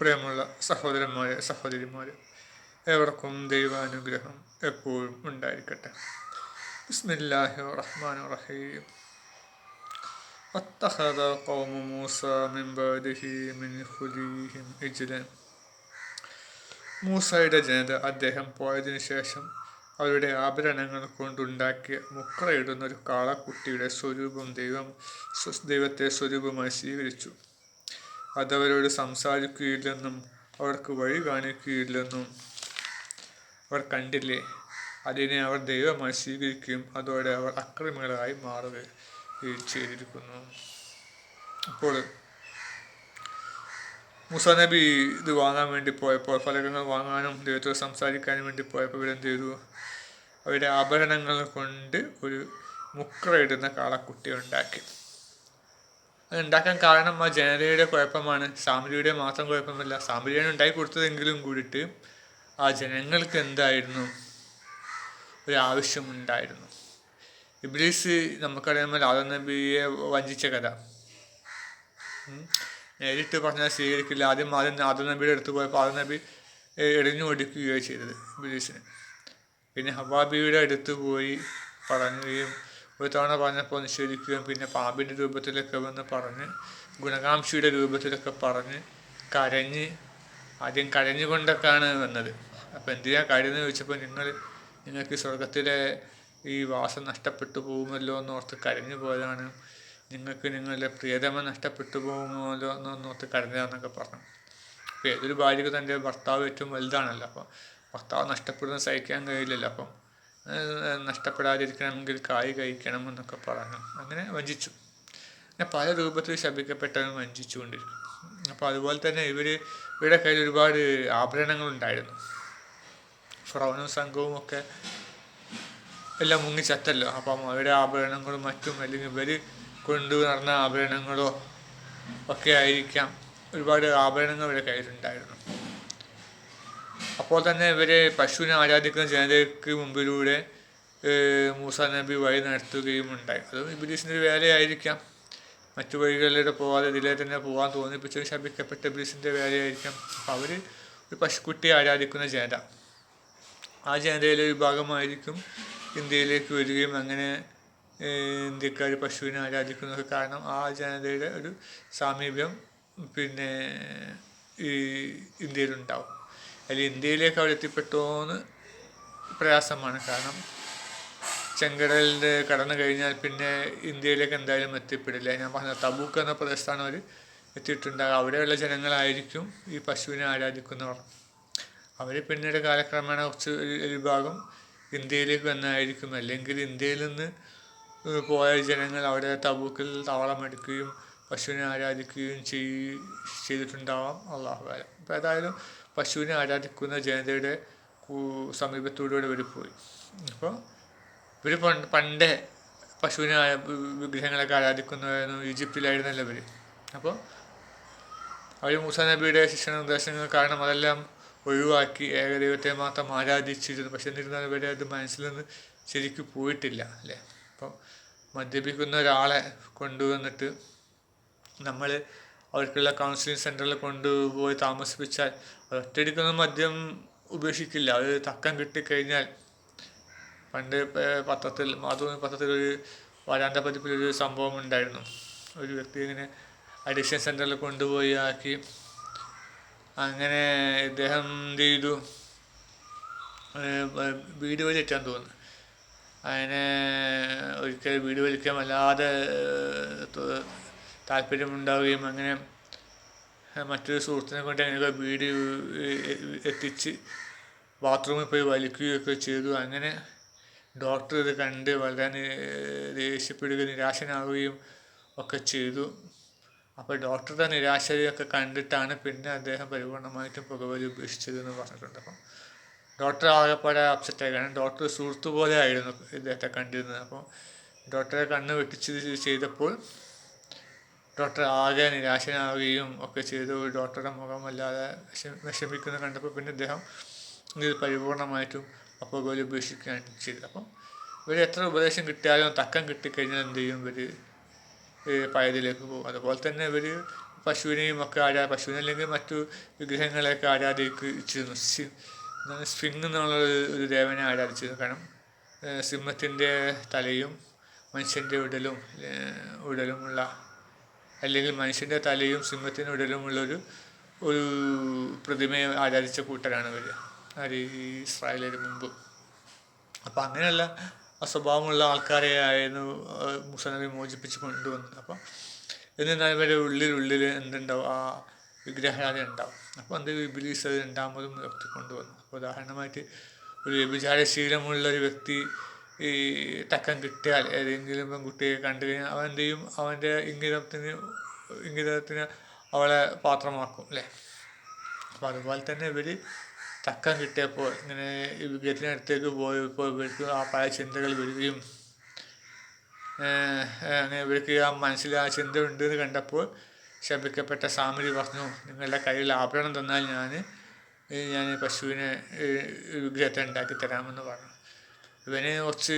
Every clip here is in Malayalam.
പ്രിയമുള്ള സഹോദരന്മാരെ സഹോദരിമാരെ ഏവർക്കും ദൈവാനുഗ്രഹം എപ്പോഴും ഉണ്ടായിരിക്കട്ടെ ബിസ്മില്ലാഹി റഹ്മാൻ റഹീം واتخذ قوم موسى من بعده من خليهم إجلا മൂസയുടെ ജനത അദ്ദേഹം പോയതിനു ശേഷം അവരുടെ ആഭരണങ്ങൾ കൊണ്ടുണ്ടാക്കിയ മുക്രയിടുന്ന ഒരു കാളക്കുട്ടിയുടെ സ്വരൂപം ദൈവം സ്വ- ദൈവത്തെ സ്വരൂപമായി സ്വീകരിച്ചു അതവരോട് സംസാരിക്കുകയില്ലെന്നും അവർക്ക് വഴി കാണിക്കുകയില്ലെന്നും അവർ കണ്ടില്ലേ? അതിനെ അവർ ദൈവമായി സ്വീകരിക്കുകയും അതോടെ അവർ അക്രമികളായി മാറുകയും ചെയ്തിരിക്കുന്നു. അപ്പോൾ മുസാനബി ഇത് വാങ്ങാൻ വേണ്ടി പോയപ്പോൾ ഫലകങ്ങൾ വാങ്ങാനും ദൈവത്തോട് സംസാരിക്കാനും വേണ്ടി പോയപ്പോൾ ഇവരെന്ത് ചെയ്തു? അവരുടെ ആഭരണങ്ങൾ കൊണ്ട് ഒരു മുക്രയിടുന്ന കാളക്കുട്ടി ഉണ്ടാക്കി. അത് ഉണ്ടാക്കാൻ കാരണം ആ ജനതയുടെ കുഴപ്പമാണ്. സാമരിയുടെ മാത്രം കുഴപ്പമില്ല സാമരിയാണ് ഉണ്ടാക്കി കൊടുത്തതെങ്കിലും കൂടിയിട്ട് ആ ജനങ്ങൾക്ക് എന്തായിരുന്നു? ഒരു ആവശ്യം ഉണ്ടായിരുന്നു ഇബ്ലീസ് നമുക്കറിയാമല്ലോ ആദം നബിയെ വഞ്ചിച്ച കഥ. നേരിട്ട് പറഞ്ഞാൽ സ്വീകരിക്കില്ല. ആദ്യം ആദ്യം ആദം നബിയുടെ അടുത്ത് പോയപ്പോൾ ആദം നബി എറിഞ്ഞു ഓടിക്കുകയോ ചെയ്തത് ഇബ്ലീസിന്. പിന്നെ ഹവാബിയുടെ അടുത്ത് പോയി പറയുകയും ഒരു തവണ പറഞ്ഞപ്പോൾ നിഷേധിക്കുകയും പിന്നെ പാമ്പിന്റെ രൂപത്തിലൊക്കെ വന്ന് പറഞ്ഞ് ഗുണകാംക്ഷിയുടെ രൂപത്തിലൊക്കെ പറഞ്ഞ് കരഞ്ഞ് ആദ്യം കരഞ്ഞുകൊണ്ടൊക്കെയാണ് വന്നത്. അപ്പോൾ എന്തിനാ കരയെന്ന് ചോദിച്ചപ്പോൾ നിങ്ങൾ നിങ്ങൾക്ക് സ്വർഗത്തിലെ ഈ വാസം നഷ്ടപ്പെട്ടു പോകുമല്ലോ എന്നോർത്ത് കരഞ്ഞു പോയതാണ്. നിങ്ങൾക്ക് നിങ്ങളുടെ പ്രിയതമ നഷ്ടപ്പെട്ടു പോകുമല്ലോ എന്നോർത്ത് കരഞ്ഞതാണെന്നൊക്കെ പറഞ്ഞു. അപ്പോൾ ഏതൊരു ഭാര്യക്ക് തന്റെ ഭർത്താവ് ഏറ്റവും വലുതാണല്ലോ. അപ്പോൾ ഭർത്താവ് നഷ്ടപ്പെടുന്നത് സഹിക്കാൻ കഴിയില്ലല്ലോ. അപ്പം നഷ്ടപ്പെടാതിരിക്കണമെങ്കിൽ കായ് കഴിക്കണം എന്നൊക്കെ പറഞ്ഞു. അങ്ങനെ വഞ്ചിച്ചു. അങ്ങനെ പല രൂപത്തിൽ ശപിക്കപ്പെട്ടവൻ വഞ്ചിച്ചുകൊണ്ടിരിക്കും അപ്പോൾ അതുപോലെ തന്നെ ഇവർ ഇവരുടെ കയ്യിൽ ഒരുപാട് ആഭരണങ്ങൾ ഉണ്ടായിരുന്നു ഫ്രൗനും സംഘവും ഒക്കെ എല്ലാം മുങ്ങി ചത്തല്ലോ. അപ്പം അവരുടെ ആഭരണങ്ങളും മറ്റും അല്ലെങ്കിൽ ഇവർ കൊണ്ടു നടന്ന ആഭരണങ്ങളോ ഒക്കെ ആയിരിക്കാം ഒരുപാട് ആഭരണങ്ങൾ ഇവരുടെ കയ്യിലുണ്ടായിരുന്നു. അപ്പോൾ തന്നെ ഇവരെ പശുവിനെ ആരാധിക്കുന്ന ജനതയ്ക്ക് മുമ്പിലൂടെ മൂസ നബി വഴി നടത്തുകയും ഉണ്ടായി. അതും ഇബിലീസിന്റെ ഒരു വേലയായിരിക്കാം. മറ്റു വഴികളിലൂടെ പോവാതെ ഇതിലെ തന്നെ പോകാൻ തോന്നിപ്പിച്ചത് ശപിക്കപ്പെട്ട ഇബിലീസിന്റെ വേലയായിരിക്കാം. അപ്പോൾ അവർ ഒരു പശുക്കുട്ടിയെ ആരാധിക്കുന്ന ജനത. ആ ജനതയിലെ ഒരു ഭാഗമായിരിക്കും ഇന്ത്യയിലേക്ക് വരികയും അങ്ങനെ ഇന്ത്യക്കാർ പശുവിനെ ആരാധിക്കുന്നതൊക്കെ കാരണം ആ ജനതയുടെ ഒരു സാമീപ്യം പിന്നെ ഈ ഇന്ത്യയിലുണ്ടാവും. അതിൽ ഇന്ത്യയിലേക്ക് അവർ എത്തിപ്പെട്ടോന്ന് പ്രയാസമാണ്. കാരണം ചെങ്കടലിൽ കടന്നു കഴിഞ്ഞാൽ പിന്നെ ഇന്ത്യയിലേക്ക് എന്തായാലും എത്തിപ്പെടില്ല. ഞാൻ പറഞ്ഞ തബൂക്ക് എന്ന പ്രദേശത്താണ് അവർ എത്തിയിട്ടുണ്ടാകുക അവിടെയുള്ള ജനങ്ങളായിരിക്കും ഈ പശുവിനെ ആരാധിക്കുന്നവർ. അവർ പിന്നീട് കാലക്രമേണ കുറച്ച് ഒരു- ഒരു ഭാഗം ഇന്ത്യയിലേക്ക് വന്നായിരിക്കും. അല്ലെങ്കിൽ ഇന്ത്യയിൽ നിന്ന് പോയ ജനങ്ങൾ അവിടെ തബൂക്കിൽ താവളമെടുക്കുകയും പശുവിനെ ആരാധിക്കുകയും ചെയ് ചെയ്തിട്ടുണ്ടാവാം. അള്ളാഹു കാലം അപ്പോൾ ഏതായാലും പശുവിനെ ആരാധിക്കുന്ന ജനതയുടെ സമീപത്തോടുകൂടെ സമീപത്തൂടെ ഇവർ പോയി. അപ്പോൾ ഇവർ പണ്ട് പണ്ടേ പശുവിനെ വിഗ്രഹങ്ങളൊക്കെ ആരാധിക്കുന്നതായിരുന്നു ഈജിപ്തിലായിരുന്നല്ലോ ഇവർ അപ്പോൾ അവർ മൂസ നബിയുടെ ശിക്ഷണ നിർദ്ദേശങ്ങൾ കാരണം അതെല്ലാം ഒഴിവാക്കി ഏകദൈവത്തെ മാത്രം ആരാധിച്ചിരുന്നു. പക്ഷെ എന്നിരുന്നാൽ ഇവരെ അത് മനസ്സിൽ നിന്ന് ശരിക്കും പോയിട്ടില്ല അല്ലേ? അപ്പോൾ മദ്യപിക്കുന്ന ഒരാളെ കൊണ്ടുവന്നിട്ട് നമ്മൾ അവർക്കുള്ള കൗൺസിലിംഗ് സെന്ററിൽ കൊണ്ടുപോയി താമസിപ്പിച്ചാൽ ഒറ്റയടിക്കൊന്നും മദ്യം ഉപേക്ഷിക്കില്ല. അത് തക്കം കിട്ടിക്കഴിഞ്ഞാൽ പണ്ട് പത്രത്തിൽ മാതൃഭൂമി പത്രത്തിൽ ഒരു വരാന്ത പതിപ്പിലൊരു സംഭവം ഉണ്ടായിരുന്നു. ഒരു വ്യക്തി ഇങ്ങനെ അഡിക്ഷൻ സെന്ററിൽ കൊണ്ടുപോയി ആക്കി. അങ്ങനെ ഇദ്ദേഹം എന്ത് ചെയ്തു? വീട് വലിക്കാൻ തോന്നുന്നു. അങ്ങനെ ഒരിക്കൽ വീട് വലിക്കാൻ വല്ലാതെ താല്പര്യമുണ്ടാവുകയും അങ്ങനെ മറ്റൊരു സുഹൃത്തിനെ കൊണ്ട് അങ്ങനെ വീട് എത്തിച്ച് ബാത്റൂമിൽ പോയി വലിക്കുകയൊക്കെ ചെയ്തു. അങ്ങനെ ഡോക്ടർ ഇത് കണ്ട് വളരെ ദേഷ്യപ്പെടുകയും നിരാശനാവുകയും ഒക്കെ ചെയ്തു. അപ്പോൾ ഡോക്ടറുടെ നിരാശയൊക്കെ കണ്ടിട്ടാണ് പിന്നെ അദ്ദേഹം പരിപൂർണമായിട്ടും പുകവലി ഉപേക്ഷിച്ചത് എന്ന് പറഞ്ഞിട്ടുണ്ട്. അപ്പം ഡോക്ടർ ആകെപ്പാടെ അപ്സെറ്റായി കാരണം ഡോക്ടർ സുഹൃത്തു പോലെ ആയിരുന്നു ഇദ്ദേഹത്തെ കണ്ടിരുന്നത്. അപ്പോൾ ഡോക്ടറെ കണ്ണ് വെട്ടിച്ച് ചെയ്തപ്പോൾ ഡോക്ടർ ആകെ നിരാശനാവുകയും ഒക്കെ ചെയ്തു. ഡോക്ടറുടെ മുഖം വല്ലാതെ വിഷമിക്കുന്നത് വിഷമിക്കുന്ന കണ്ടപ്പോൾ പിന്നെ അദ്ദേഹം ഇത് പരിപൂർണമായിട്ടും അപ്പോൾ ഗോലി ഉപേക്ഷിക്കുകയാണ് ചെയ്തത്. അപ്പം ഇവർ എത്ര ഉപദേശം കിട്ടിയാലും തക്കം കിട്ടിക്കഴിഞ്ഞാൽ എന്ത് ചെയ്യും? ഇവർ പഴയതിലേക്ക് പോകും. അതുപോലെ തന്നെ ഇവർ പശുവിനെയും ഒക്കെ ആരാ പശുവിനെ അല്ലെങ്കിൽ മറ്റു വിഗ്രഹങ്ങളെയൊക്കെ ആരാധിച്ചിരുന്നു സ്ഫിങ് എന്നുള്ള ഒരു ദേവനെ ആരാധിച്ചിരുന്നു. കാരണം സിംഹത്തിന്റെ തലയും മനുഷ്യന്റെ ഉടലും ഉടലുമുള്ള അല്ലെങ്കിൽ മനുഷ്യന്റെ തലയും സിംഹത്തിന്റെ ഉടലുമുള്ളൊരു ഒരു പ്രതിമയെ ആരാധിച്ച കൂട്ടരാണ് ഇവർ ഈ ഇസ്രായേലിന് മുമ്പ്. അപ്പം അങ്ങനെയുള്ള അസ്വഭാവമുള്ള ആൾക്കാരെ ആയിരുന്നു മുസനബി മോചിപ്പിച്ച് കൊണ്ടുവന്നത്. അപ്പം എന്നിരുന്നാൽ ഇവരുടെ ഉള്ളിൽ എന്തുണ്ടാവും? ആ വിഗ്രഹാരാധന ഉണ്ടാവും. അപ്പോൾ അത് ഇബിലീസ് അത് രണ്ടാമതും വ്യക്തി കൊണ്ടുവന്നു അപ്പോൾ ഉദാഹരണമായിട്ട് ഒരു വ്യഭിചാരശീലമുള്ള ഒരു വ്യക്തി ഈ തക്കം കിട്ടിയാൽ ഏതെങ്കിലും പെൺകുട്ടിയെ കണ്ടു കഴിഞ്ഞാൽ അവൻ എന്ത് ചെയ്യും? അവന്റെ ഇംഗിതത്തിന് ഇംഗിതത്തിന് അവളെ പാത്രമാക്കും അല്ലേ? അപ്പം അതുപോലെ തന്നെ ഇവർ തക്കം കിട്ടിയപ്പോൾ ഇങ്ങനെ വിഗ്രഹത്തിനടുത്തേക്ക് പോയപ്പോൾ ഇവർക്ക് ആ പല ചിന്തകൾ വരികയും അങ്ങനെ ഇവർക്ക് ആ മനസ്സിൽ ആ ചിന്ത ഉണ്ട് എന്ന് കണ്ടപ്പോൾ ശപിക്കപ്പെട്ട സാമരി പറഞ്ഞു നിങ്ങളുടെ കയ്യിൽ ആഭരണം തന്നാൽ ഞാൻ ഞാൻ പശുവിനെ വിഗ്രഹത്തെ ഉണ്ടാക്കി തരാമെന്ന് പറഞ്ഞു. ഇവന് കുറച്ച്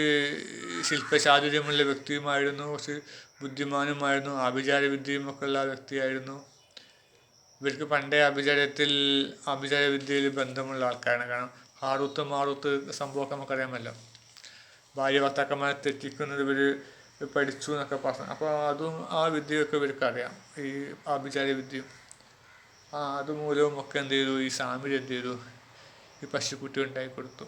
ശില്പചാതുര്യമുള്ള വ്യക്തിയുമായിരുന്നു കുറച്ച് ബുദ്ധിമാനുമായിരുന്നു ആഭിചാര വിദ്യയും ഒക്കെ ഉള്ള വ്യക്തിയായിരുന്നു. ഇവർക്ക് പണ്ടേ അഭിചാരത്തിൽ ആഭിചാര വിദ്യയിൽ ബന്ധമുള്ള ആൾക്കാരാണ്. കാരണം ഹാറൂത്ത് മാറൂത്ത് സംഭവമൊക്കെ നമുക്കറിയാമല്ലോ. ഭാര്യ ഭർത്താക്കന്മാരെ തെറ്റിക്കുന്നത് ഇവർ പഠിച്ചു എന്നൊക്കെ പറഞ്ഞു. അപ്പോൾ അതും ആ വിദ്യയൊക്കെ ഇവർക്ക് അറിയാം ഈ ആഭിചാര വിദ്യയും ആ അതുമൂലവും ഒക്കെ എന്ത് ചെയ്തു? ഈ സാമിരി എന്ത് ചെയ്തു? ഈ പശുക്കുട്ടി ഉണ്ടാക്കി കൊടുത്തു.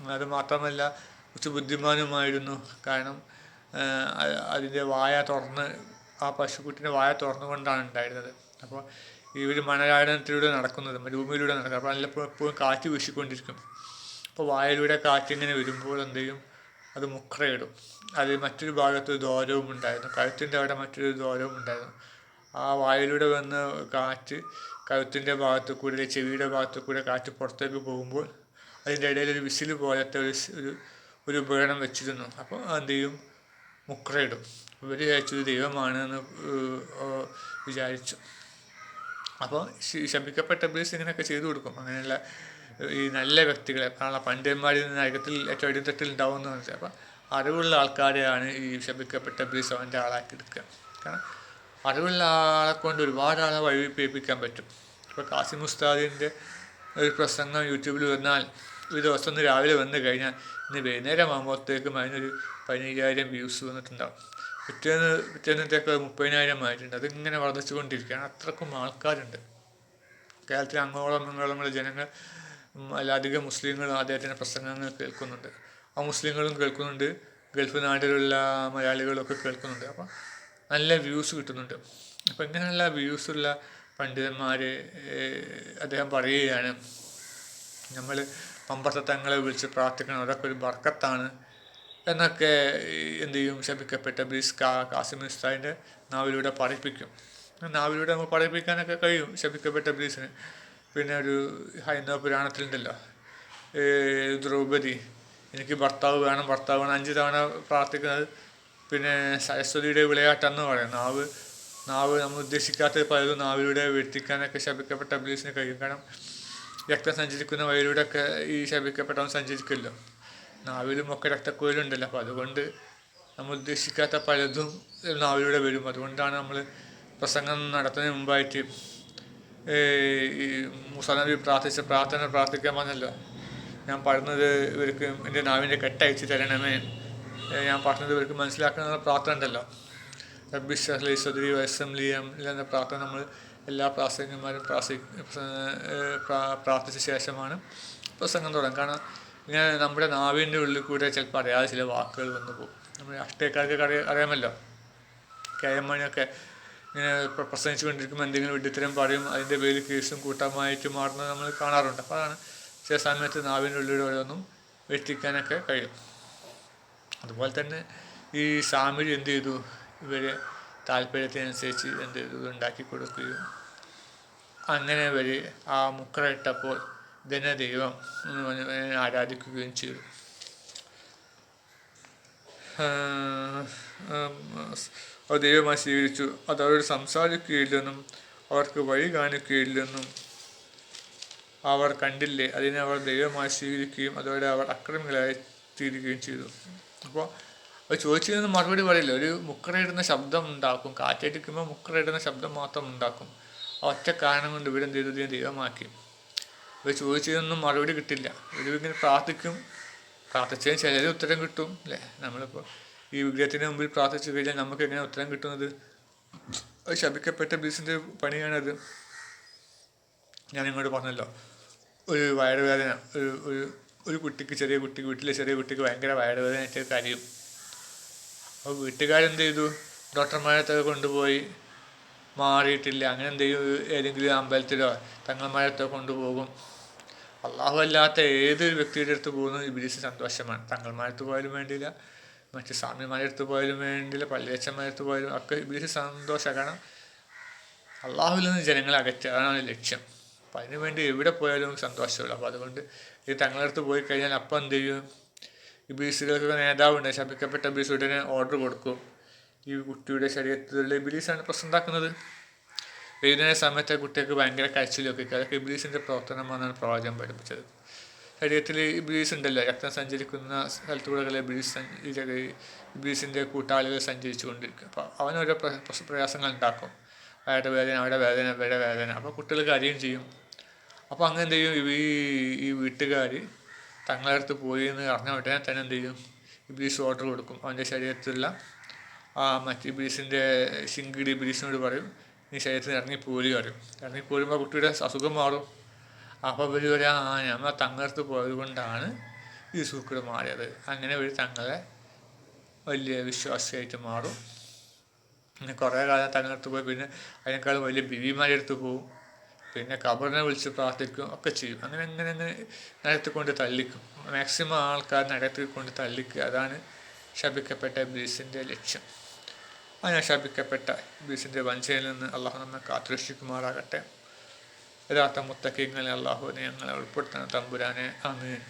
അത് മാത്രമല്ല കുറച്ച് ബുദ്ധിമാനുമായിരുന്നു. കാരണം അതിന്റെ വായ തുറന്ന് ആ പശുക്കുട്ടിന്റെ വായ തുറന്നുകൊണ്ടാണ് ഉണ്ടായിരുന്നത്. അപ്പോൾ ഈ ഇവർ മണരാടനത്തിലൂടെ നടക്കുന്നത് മരുഭൂമിയിലൂടെ നടക്കുന്നത്. അപ്പോൾ നല്ല എപ്പോഴും കാറ്റ് വീശിക്കൊണ്ടിരിക്കും. അപ്പോൾ വായയിലൂടെ കാറ്റിങ്ങനെ വരുമ്പോൾ എന്ത് ചെയ്യും? അത് മുക്രയിടും. അത് മറ്റൊരു ഭാഗത്ത് ദ്വാരവും ഉണ്ടായിരുന്നു. കഴുത്തിന്റെ അവിടെ മറ്റൊരു ദ്വാരവും ഉണ്ടായിരുന്നു. ആ വായയിലൂടെ വന്ന് കാറ്റ് കഴുത്തിന്റെ ഭാഗത്തു കൂടെ ചെവിയുടെ ഭാഗത്തു കൂടെ കാറ്റ് പുറത്തേക്ക് പോകുമ്പോൾ അതിന്റെ ഇടയിൽ ഒരു വിസിൽ പോലത്തെ ഒരു ഒരു ഒരു ഉപകരണം വെച്ചിരുന്നു. അപ്പോൾ എന്ത് ചെയ്യും? മുക്രയിടും. ഇവർ വിചാരിച്ചത് ദൈവമാണ് എന്ന് വിചാരിച്ചു. അപ്പോൾ ശപിക്കപ്പെട്ട ബ്ലീസ് ഇങ്ങനെയൊക്കെ ചെയ്തു കൊടുക്കും. അങ്ങനെയുള്ള ഈ നല്ല വ്യക്തികളെ കാരണം പണ്ഡിതന്മാരിൽ നിന്ന് അയക്കത്തിൽ ഏറ്റവും അടിത്തട്ടിൽ ഉണ്ടാവുമെന്ന് വെച്ചാൽ അപ്പം അറിവുള്ള ആൾക്കാരെയാണ് ഈ ശപിക്കപ്പെട്ട ബ്ലീസ് അവന്റെ ആളാക്കി എടുക്കുക. കാരണം അറിവുള്ള ആളെ കൊണ്ട് ഒരുപാട് ആളെ വഴിപ്പിക്കാൻ പറ്റും. ഇപ്പോൾ കാസിം ഉസ്താദിന്റെ ഒരു പ്രസംഗം യൂട്യൂബിൽ വന്നാൽ ഒരു ദിവസം ഒന്ന് രാവിലെ വന്നു കഴിഞ്ഞാൽ ഇന്ന് വൈകുന്നേരം ആകുമ്പോഴത്തേക്കും അതിനൊരു പതിനയ്യായിരം വ്യൂസ് വന്നിട്ടുണ്ടാവും. പിറ്റേന്ന് പിറ്റേന്നത്തേക്ക് മുപ്പതിനായിരം ആയിട്ടുണ്ട്. അതിങ്ങനെ വർദ്ധിച്ചുകൊണ്ടിരിക്കുകയാണ്. അത്രക്കും ആൾക്കാരുണ്ട്. കേരളത്തിലെ അങ്ങോളം ഇങ്ങോളമുള്ള ജനങ്ങൾ അല്ലാതെ മുസ്ലിങ്ങളും അദ്ദേഹത്തിന്റെ പ്രസംഗങ്ങൾ കേൾക്കുന്നുണ്ട്. ആ മുസ്ലിങ്ങളും കേൾക്കുന്നുണ്ട്. ഗൾഫ് നാട്ടിലുള്ള മലയാളികളൊക്കെ കേൾക്കുന്നുണ്ട്. അപ്പം നല്ല വ്യൂസ് കിട്ടുന്നുണ്ട്. അപ്പം ഇങ്ങനെയുള്ള വ്യൂസുള്ള പണ്ഡിതന്മാർ അദ്ദേഹം പറയുകയാണ് നമ്മൾ പമ്പത്തങ്ങളെ വിളിച്ച് പ്രാർത്ഥിക്കണം അതൊക്കെ ഒരു ബർക്കത്താണ് എന്നൊക്കെ എന്ത് ചെയ്യും? ശപിക്കപ്പെട്ട ബ്രീസ് കാ കാസിം ഉസ്താദിന്റെ നാവിലൂടെ പഠിപ്പിക്കും. നാവിലൂടെ നമുക്ക് പഠിപ്പിക്കാനൊക്കെ കഴിയും ശപിക്കപ്പെട്ട ബ്രീസിന്. പിന്നെ ഒരു ഹൈന്ദവ പുരാണത്തിലുണ്ടല്ലോ ദ്രൗപദി എനിക്ക് ഭർത്താവ് വേണം ഭർത്താവ് വേണം അഞ്ച് തവണ പ്രാർത്ഥിക്കുന്നത് പിന്നെ സരസ്വതിയുടെ വിളയാട്ടെന്ന് പറയും നാവ് നാവ് നമ്മൾ ഉദ്ദേശിക്കാത്ത പലതും നാവിലൂടെ വെട്ടിക്കാനൊക്കെ ശപിക്കപ്പെട്ട അബ്ലീസിന് കഴിയും. കാരണം രക്തം സഞ്ചരിക്കുന്ന വഴിയിലൂടെയൊക്കെ ഈ ശപിക്കപ്പെട്ടവൻ സഞ്ചരിക്കുമല്ലോ. നാവിലും ഒക്കെ രക്തക്കുഴലുണ്ടല്ലോ. അപ്പോൾ അതുകൊണ്ട് നമ്മൾ ഉദ്ദേശിക്കാത്ത പലതും നാവിലൂടെ വരും. അതുകൊണ്ടാണ് നമ്മൾ പ്രസംഗം നടത്തുന്നതിന് മുമ്പായിട്ട് ഈ മുസാനബി പ്രാർത്ഥിച്ച പ്രാർത്ഥന പ്രാർത്ഥിക്കാൻ പറഞ്ഞല്ലോ. ഞാൻ പറഞ്ഞത് ഇവർക്ക് എന്റെ നാവിന്റെ കെട്ടയച്ച് തരണമേ. ഞാൻ പറഞ്ഞത് ഇവർക്ക് മനസ്സിലാക്കണമെന്നുള്ള പ്രാർത്ഥന ഉണ്ടല്ലോ. റബ്ബി ഷഹ്ലി സദരി വൈസംലിയം എന്ന പ്രാർത്ഥന നമ്മൾ എല്ലാ പ്രാസംഗന്മാരും പ്രാസി പ്രാർത്ഥിച്ച ശേഷമാണ് പ്രസംഗം തുടങ്ങും കാരണം ഇങ്ങനെ നമ്മുടെ നാവിന്റെ ഉള്ളിൽ കൂടെ ചിലപ്പോൾ അറിയാതെ ചില വാക്കുകൾ വന്നു പോകും. നമ്മൾ രാഷ്ട്രീയക്കാർക്ക് അറിയാ അറിയാമല്ലോ. കെ എം മണിയൊക്കെ ഇങ്ങനെ പ്രസംഗിച്ചു കൊണ്ടിരിക്കുമ്പോൾ എന്തെങ്കിലും വിഡിത്തരം പറയും അതിന്റെ പേരിൽ കേസും കൂട്ടമായിട്ട് മാറുന്നത് നമ്മൾ കാണാറുണ്ട്. അപ്പോൾ അതാണ് ചില സമയത്ത് നാവിന്റെ ഉള്ളിലൂടെ ഓരോന്നും വെട്ടിക്കാനൊക്കെ കഴിയും. അതുപോലെ തന്നെ ഈ സാമിൽ എന്ത് ചെയ്തു? ഇവരെ താല്പര്യത്തിനനുസരിച്ച് എന്ത് ഉണ്ടാക്കി കൊടുക്കുകയും അങ്ങനെ ഇവർ ആ മുക്കറ ഇട്ടപ്പോൾ ധനദൈവം എന്ന് പറഞ്ഞ് ആരാധിക്കുകയും ചെയ്തു. ദൈവമായി സ്വീകരിച്ചു അത് അവരോട് സംസാരിക്കുകയില്ലെന്നും അവർക്ക് വഴി കാണിക്കുകയില്ലെന്നും അവർ കണ്ടില്ലേ? അതിനെ അവർ ദൈവമായി സ്വീകരിക്കുകയും അതോടെ അവർ അക്രമികളായി തീരുകയും ചെയ്തു. അപ്പോൾ അത് ചോദിച്ചതിന് മറുപടി പറയില്ല? ഒരു മുക്കറയിടുന്ന ശബ്ദം ഉണ്ടാക്കും. കാറ്റടിക്കുമ്പോൾ മുക്കറയിടുന്ന ശബ്ദം മാത്രം ഉണ്ടാക്കും. ഒറ്റ കാരണം കൊണ്ട് ഇവരെന്ത് ചെയ്തു? ഇതിനെ ദൈവമാക്കി. ഇവർ ചോദിച്ചതൊന്നും മറുപടി കിട്ടില്ല. ഒരു ഇവരിങ്ങനെ പ്രാർത്ഥിക്കും. പ്രാർത്ഥിച്ചതിന് ചിലർ ഉത്തരം കിട്ടും അല്ലേ? നമ്മളിപ്പോൾ ഈ വിഗ്രഹത്തിന് മുമ്പിൽ പ്രാർത്ഥിച്ചു കഴിഞ്ഞാൽ നമുക്ക് എങ്ങനെ ഉത്തരം കിട്ടുന്നത്? അത് ശപിക്കപ്പെട്ട ബീസിന്റെ പണിയാണത്. ഞാൻ ഇങ്ങോട്ട് പറഞ്ഞല്ലോ. ഒരു വയറുവേദന ഒരു ഒരു ഒരു കുട്ടിക്ക് ചെറിയ കുട്ടിക്ക് വീട്ടിലെ ചെറിയ കുട്ടിക്ക് ഭയങ്കര വയറുവേദന ആയിട്ട് കരയും. അപ്പോൾ വീട്ടുകാരെന്ത് ചെയ്തു? ഡോക്ടർമാരെ കൊണ്ടുപോയി. മാറിയിട്ടില്ല. അങ്ങനെ എന്ത് ചെയ്യും ഏതെങ്കിലും അമ്പലത്തിലോ തങ്ങന്മാരത്തോ കൊണ്ടുപോകും. അള്ളാഹു അല്ലാത്ത ഏതൊരു വ്യക്തിയുടെ അടുത്ത് പോകുന്നത് ഇബിലിസ് സന്തോഷമാണ്. തങ്ങൾമാരത്ത് പോയാലും വേണ്ടിയില്ല. മറ്റ് സ്വാമിമാരടുത്ത് പോയാലും വേണ്ടിയില്ല. പള്ളിയച്ചന്മാരത്ത് പോയാലും ഒക്കെ ഇബിലിസ് സന്തോഷമാണ്. കാരണം അള്ളാഹുവിൽ നിന്ന് ജനങ്ങളെ അകറ്റുക. അതാണ് ലക്ഷ്യം. അപ്പം അതിനുവേണ്ടി എവിടെ പോയാലും സന്തോഷമുള്ളൂ. അപ്പോൾ അതുകൊണ്ട് ഇത് തങ്ങളടുത്ത് പോയി കഴിഞ്ഞാൽ അപ്പം എന്ത് ചെയ്യും? ഈ ബീസുകൾക്കൊക്കെ നേതാവുണ്ട്. ശപിക്കപ്പെട്ട ബീസ് ഉടനെ ഓർഡർ കൊടുക്കും. ഈ കുട്ടിയുടെ ശരീരത്തിലുള്ള ഇബിലീസാണ് പ്രശ്നം ഉണ്ടാക്കുന്നത്. വൈകുന്നേര സമയത്ത് കുട്ടികൾക്ക് ഭയങ്കര കരച്ചിലൊക്കെ അതൊക്കെ ഇബിലീസിന്റെ പ്രവർത്തനമാണെന്നാണ് പ്രവാചകം പഠിപ്പിച്ചത്. ശരീരത്തിൽ ഇബിലീസ് ഉണ്ടല്ലോ. രക്തം സഞ്ചരിക്കുന്ന സ്ഥലത്തൂടെ ഇബിലീസ് ഇബിലീസിന്റെ കൂട്ടാളികൾ സഞ്ചരിച്ചു കൊണ്ടിരിക്കും. അപ്പോൾ അവനോരോ പ്ര- പ്രയാസങ്ങൾ ഉണ്ടാക്കും. അയാളുടെ വേദന അവരുടെ വേദന ഇവരുടെ വേദന. അപ്പോൾ കുട്ടികൾക്ക് അറിയുകയും ചെയ്യും. അപ്പോൾ അങ്ങനെ എന്ത് ചെയ്യും? ഈ ഈ വീട്ടുകാർ തങ്ങളുടെ അടുത്ത് പോയി എന്ന് അറിഞ്ഞ ഉടനെ തന്നെ എന്ത് ചെയ്യും? ഇബ്ലീസ് ഓർഡർ കൊടുക്കും. അവന്റെ ശരീരത്തിലുള്ള ആ മറ്റ് ഇബ്ലീസിന്റെ ശിങ്കിടി ഇബ്ലീസിനോട് പറയും നീ ശരീരത്തിൽ നിന്ന് ഇറങ്ങി പോരി പറയും. ഇറങ്ങി പോരുമ്പോൾ കുട്ടിയുടെ അസുഖം മാറും. അപ്പോൾ ഇവർ പറയാം ആ നമ്മൾ തങ്ങളടുത്ത് പോയത് കൊണ്ടാണ് ഈ സൂക്കട് മാറിയത്. അങ്ങനെ ഒരു തങ്ങളെ വലിയ വിശ്വാസിയായിട്ട് മാറും. പിന്നെ കുറേ കാലം തങ്ങളടുത്ത് പോയി. പിന്നെ അതിനേക്കാൾ വലിയ ബിവിമാരെടുത്ത് പോകും പിന്നെ കബറിനെ വിളിച്ച് പ്രാർത്ഥിക്കും ഒക്കെ ചെയ്യും. അങ്ങനെ അങ്ങനെ അങ്ങനെ കൊണ്ട് തള്ളിക്കും. മാക്സിമം ആൾക്കാർ കൊണ്ട് തള്ളിക്കുക. അതാണ് ശപിക്കപ്പെട്ട ബീസിന്റെ ലക്ഷ്യം. അങ്ങനെ ശപിക്കപ്പെട്ട ബീസിന്റെ വഞ്ചനയിൽ നിന്ന് അള്ളാഹു നമ്മെ കാത്തുരക്ഷിക്കുമാറാകട്ടെ. യഥാർത്ഥ മുത്തക്കിങ്ങളെ അള്ളാഹുവിനെ ഞങ്ങളെ ഉൾപ്പെടുത്തുന്ന തമ്പുരാനെ ആമീൻ.